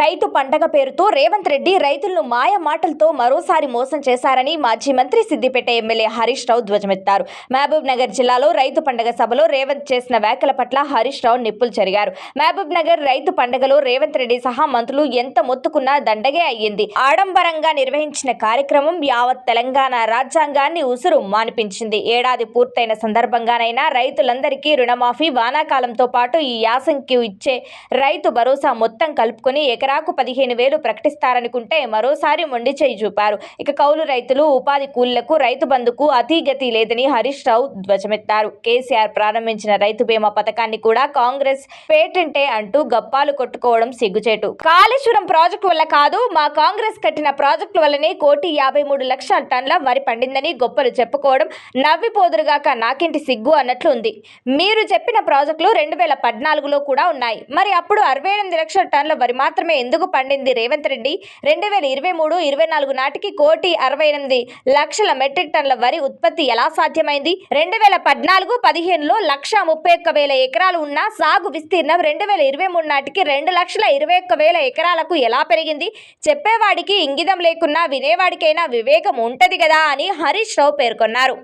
రైతు పండగ పేరుతో రేవంత్ రెడ్డి రైతులను మాయ మాటలతో మరోసారి మోసం చేశారని మాజీ మంత్రి సిద్దిపేట ఎమ్మెల్యే హరీష్ రావు ధ్వజమెత్తారు. మహబూబ్ నగర్ జిల్లాలో రైతు పండగ సభలో రేవంత్ చేసిన వ్యాఖ్యల పట్ల హరీష్ రావు నిప్పులు చెరిగారు మహబూబ్ నగర్ రైతు పండగలో రేవంత్ రెడ్డి సహా మంత్రులు ఎంత మొత్తుకున్నా దండగే అయ్యింది. ఆడంబరంగా నిర్వహించిన కార్యక్రమం యావత్ తెలంగాణ రాజ్యాంగాన్ని ఉసురు మానిపించింది. ఏడాది పూర్తయిన సందర్భంగానైనా రైతులందరికీ రుణమాఫీ వానాకాలంతో పాటు ఈ యాసంకి ఇచ్చే రైతు భరోసా మొత్తం కలుపుకొని ఎకరాకు పదిహేను వేలు ప్రకటిస్తారనుకుంటే మరోసారి మొండి చేయి చూపారు. ఇక కౌలు రైతులు ఉపాధి కూలీలకు రైతు బంధుకు అతీగతి లేదని హరీష్ రావు ధ్వజమెత్తారు. కేసీఆర్ ప్రారంభించిన రైతు బీమా పథకాన్ని కూడా కాంగ్రెస్ పేటెంటే అంటూ గప్పాలు కొట్టుకోవడం సిగ్గుచేటు. కాళేశ్వరం ప్రాజెక్టు వల్ల కాదు మా కాంగ్రెస్ కట్టిన ప్రాజెక్టు వల్లనే కోటి యాభై మూడు లక్షల టన్ల వరి పండిందని గొప్పలు చెప్పుకోవడం నవ్విపోదురుగాక నాకింటి సిగ్గు అన్నట్లు ఉంది. మీరు చెప్పిన ప్రాజెక్టులు రెండు వేల పద్నాలుగులో కూడా ఉన్నాయి. మరి అప్పుడు అరవై ఎనిమిది లక్షల టన్నుల వరి మాత్రమే ఎందుకు పండింది? రేవంత్ రెడ్డి రెండు వేల ఇరవై మూడు ఇరవై నాలుగు నాటికి కోటి అరవై ఎనిమిది లక్షల మెట్రిక్ టన్నుల వరి ఉత్పత్తి ఎలా సాధ్యమైంది? రెండు వేల పద్నాలుగు పదిహేనులో లక్ష ముప్పై ఒక్క వేల ఎకరాలు ఉన్న సాగు విస్తీర్ణం రెండు వేల ఇరవై మూడు నాటికి రెండు లక్షల ఇరవై ఒక్క వేల ఎకరాలకు ఎలా పెరిగింది? చెప్పేవాడికి ఇంగితం లేకున్నా వినేవాడికైనా వివేకం ఉంటది కదా అని హరీష్ రావు పేర్కొన్నారు.